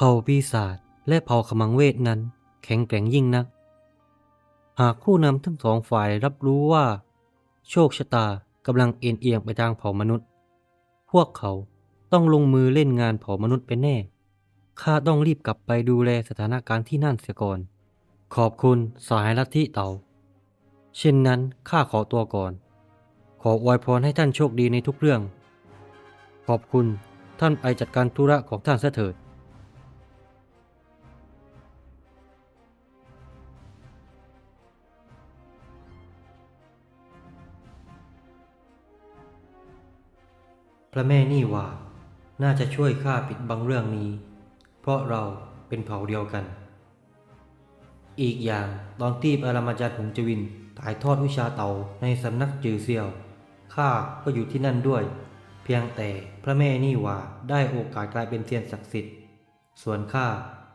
เผ่าปีศาจและเผ่าขมังเวทนั้น แข็งแกร่งยิ่งนัก หากผู้นำทั้งสองฝ่ายรับรู้ว่า โชคชะตากำลังเอ็นเอียงไปทางเผ่ามนุษย์ พวกเขาต้องลงมือเล่นงานเผ่ามนุษย์เป็นแน่ ข้าต้องรีบกลับไปดูแลสถานการณ์ที่นั่นเสียก่อน ขอบคุณสายลัทธิเต่า เช่นนั้นข้าขอตัวก่อน ขออวยพรให้ท่านโชคดีในทุกเรื่อง ขอบคุณท่านไปจัดการธุระของท่านเสถิด พระแม่นี่ว่า น่าจะช่วยข้าปิดบังเรื่องนี้ เพราะเราเป็นเผ่าเดียวกัน อีกอย่างตอนที่ปรมาจารย์หงจวินถ่ายทอดวิชาเต่าในสำนักจือเซียวข้าก็อยู่ที่นั่นด้วย เพียงแต่พระแม่นี่ว่าได้โอกาสกลายเป็นเซียนศักดิ์สิทธิ์ ส่วนข้า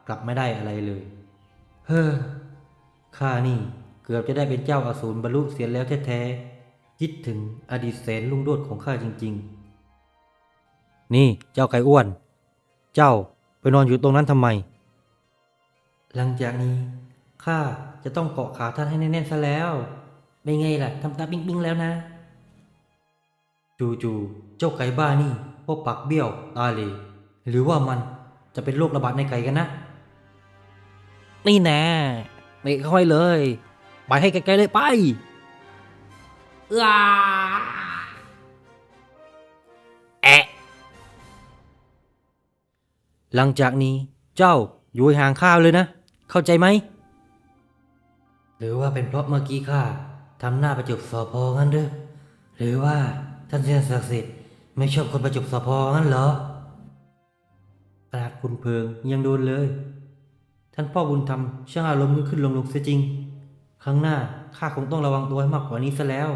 กลับไม่ได้อะไรเลย เฮ้อข้านี่เกือบจะได้เป็นเจ้าอาสูรบรรลุเสียแล้วแท้ๆคิดถึงอดีตแสนลุ่งโรจน์ของข้าจริง ๆ นี่เจ้าไก่อ้วน เจ้าไปนอนอยู่ตรงนั้นทำไม หลังจากนี้ข้าจะต้องเกาะขาท่านให้แน่นๆซะแล้ว ไม่ไงล่ะทำตาปิ๊งๆแล้วนะ จู่ๆเจ้าไก่บ้านี่พวกปากเบี้ยวตาเหลหรือว่ามันจะเป็นโรคระบาดในไก่กันนะ นี่แน่ไม่ค่อยเลย ไปให้ไกลๆเลยไปอ้า หลังจากนี้เจ้าอยู่ห่างข้าเลยนะ เข้าใจไหม หรือว่าเป็นเพราะเมื่อกี้ข้าทำหน้าประจบสอพองั้นเด้อหรือว่าท่านเซียนศักดิ์สิทธิ์ไม่ชอบคนประจบสอพองั้นเหรอขนาดคุณเพิงยังโดนเลย ท่านพ่อบุญธรรมช่างอารมณ์ขึ้นลงลงเสียจริง ครั้งหน้าข้าคงต้องระวังตัวให้มากกว่านี้ซะแล้ว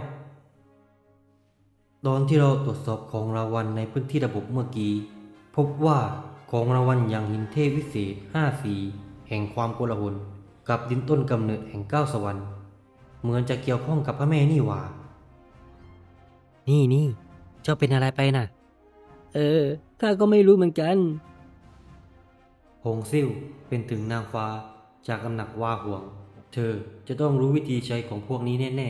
ตอนที่เราตรวจสอบของรางวัลในพื้นที่ระบบเมื่อกี้ พบว่า ของรางวัลอย่างหินเทพวิเศษห้าสีแห่งความโกลาหลกับดินต้นกำเนิดแห่งเก้าสวรรค์ เหมือนจะเกี่ยวข้องกับพระแม่นี่หว่า นี่นี่เจ้าเป็นอะไรไปน่ะ เออข้าก็ไม่รู้เหมือนกันหงซิ่วเป็นถึงนางฟ้าจากตำหนักว่าห่วง เธอจะต้องรู้วิธีใช้ของพวกนี้แน่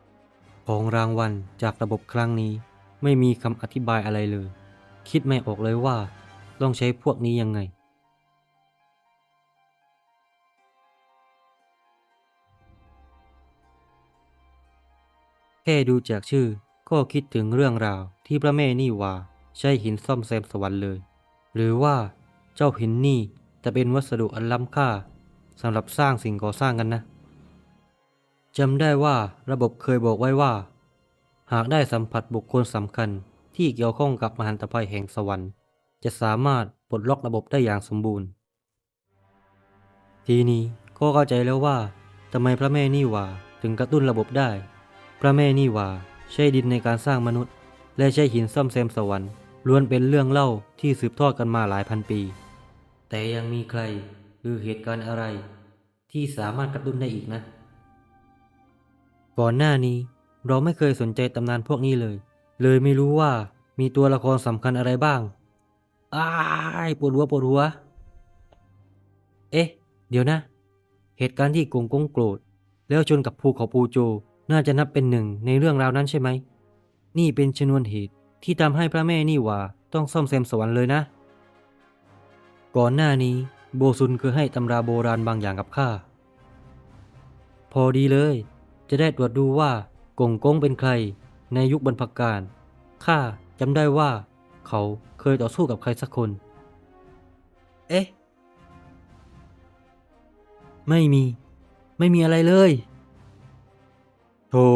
ๆ ของรางวัลจากระบบครั้งนี้ ไม่มีคำอธิบายอะไรเลย คิดไม่ออกเลยว่า ต้องใช้พวกนี้ยังไง แค่ดูจากชื่อก็คิดถึงเรื่องราวที่พระแม่นี่ว่าใช้หินซ่อมแซมสวรรค์เลย หรือว่าเจ้าหินนี่จะเป็นวัสดุอันล้ำค่าสำหรับสร้างสิ่งก่อสร้างกันนะจำได้ว่าระบบเคยบอกไว้ว่า หากได้สัมผัสบุคคลสำคัญที่เกี่ยวข้องกับมหันตภัยแห่งสวรรค์ จะสามารถปลดล็อกระบบได้อย่างสมบูรณ์ ทีนี้ก็เข้าใจแล้วว่าทำไมพระแม่นี่วาถึงกระตุ้นระบบได้ พระแม่นี่วาใช้ดินในการสร้างมนุษย์ และใช้หินซ่อมแซมสวรรค์ล้วนเป็นเรื่องเล่าที่สืบทอดกันมาหลายพันปี แต่ยังมีใครหรือเหตุการณ์อะไร ที่สามารถกระตุ้นได้อีกนะ ก่อนหน้านี้เราไม่เคยสนใจตำนานพวกนี้เลย เลยไม่รู้ว่ามีตัวละครสำคัญอะไรบ้าง อ้ายปวดหัวปวดหัว เอ๊ะ เดี๋ยวนะ เหตุการณ์ที่กงกงโกรธ แล้วชนกับภูเขาปูโจ น่าจะนับเป็นหนึ่งในเรื่องราวนั้นใช่ไหม นี่เป็นชนวนเหตุที่ทำให้พระแม่นี่ว่าต้องซ่อมแซมสวรรค์เลยนะ ก่อนหน้านี้โบซุนเคยให้ตำราโบราณบางอย่างกับข้า พอดีเลย จะได้ตรวจดูว่ากงกงเป็นใครในยุคบรรพกาลข้าจำได้ว่า เขาเคยต่อสู้กับใครสักคน เอ๊ะ ไม่มี ไม่มีอะไรเลยโธ่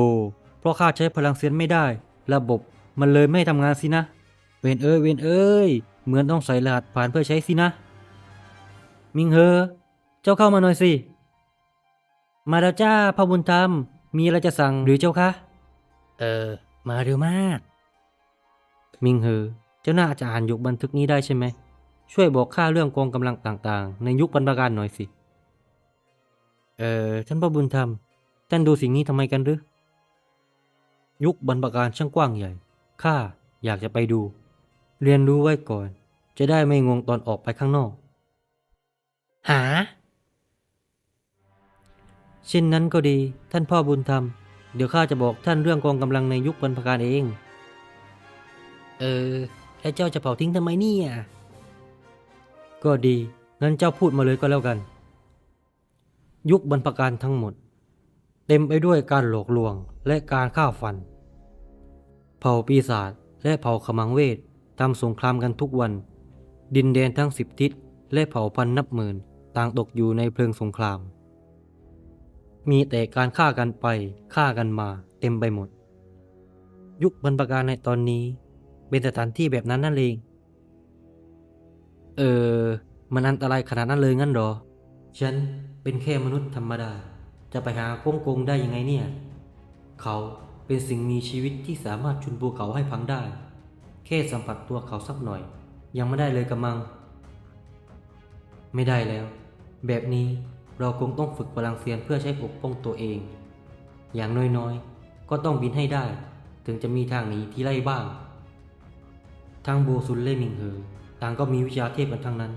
เพราะข้าใช้พลังเซียนไม่ได้ ระบบมันเลยไม่ทำงานสินะ เวนเอ้ยเวนเอ้ย เหมือนต้องใส่รหัสผ่านเพื่อใช้สินะ มิงเฮอเจ้าเข้ามาหน่อยสิ มาแล้วจ้าพ่อบุญธรรม มีอะไรจะสั่งหรือเจ้าคะ เออ มาเร็วมาก มิงเฮอ เจ้าน่าจะอ่านยุคบันทึกนี้ได้ใช่ไหม ช่วยบอกข้าเรื่องกองกำลังต่างๆ ในยุคบรรพกาลหน่อยสิ เออท่านพ่อบุญธรรม ท่านดูสิ่งนี้ทำไมกันหรือ ยุคบรรพกาลช่างกว้างใหญ่ ข้าอยากจะไปดู เรียนรู้ไว้ก่อน จะได้ไม่งงตอนออกไปข้างนอก หา เช่นนั้นก็ดี ท่านพ่อบุญธรรม เดี๋ยวข้าจะบอกท่านเรื่องกองกำลังในยุคบรรพการเอง เออ แล้วเจ้าจะเผาทิ้งทำไมเนี่ย ก็ดี งั้นเจ้าพูดมาเลยก็แล้วกัน ยุคบรรพการทั้งหมด เต็มไปด้วยการหลอกลวงและการฆ่าฟัน เผ่าปีศาจและเผ่าขมังเวททำสงครามกันทุกวัน ดินแดนทั้งสิบทิศและเผ่าพันนับหมื่นต่างตกอยู่ในเพลิงสงคราม มีแต่การฆ่ากันไปฆ่ากันมาเต็มไปหมด ยุคบรรพการในตอนนี้ เป็นสถานที่แบบนั้นนั่นเอง เออ มันอันตรายขนาดนั้นเลยงั้นหรอ ฉันเป็นแค่มนุษย์ธรรมดา จะไปหากงกงได้ยังไงเนี่ย เขาเป็นสิ่งมีชีวิตที่สามารถชุนภูเขาให้พังได้ แค่สัมผัสตัวเขาสักหน่อย ยังไม่ได้เลยกำมัง ไม่ได้แล้ว แบบนี้เราคงต้องฝึกพลังเซียนเพื่อใช้ปกป้องตัวเอง อย่างน้อยๆ ก็ต้องบินให้ได้ ถึงจะมีทางหนีที่ไล่บ้าง ทั้งโบซุนเล่มิงเหอต่างก็มีวิชาเทพกันทั้งนั้น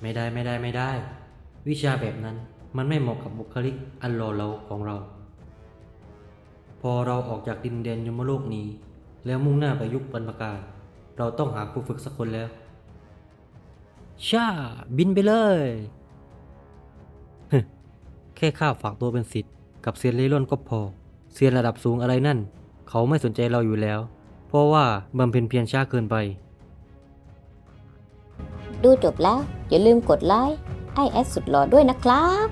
ไม่ได้ไม่ได้ไม่ได้ วิชาแบบนั้นมันไม่เหมาะกับบุคลิกอันหล่อเหลาของเรา พอเราออกจากดินแดนยมโลกนี้ แล้วมุ่งหน้าไปยุคบรรพกาเราต้องหาครูฝึกสักคนแล้วช่าบินไปเลยแค่ข้าฝากตัวเป็นสิทธิ์กับเซียนเล่ร่อนก็พอ เซียนระดับสูงอะไรนั่น เขาไม่สนใจเราอยู่แล้ว เพราะว่าบำเพ็ญเพียรช้าเกินไป ดูจบแล้ว อย่าลืมกดไลค์ไอแอดสุดหล่อด้วยนะครับ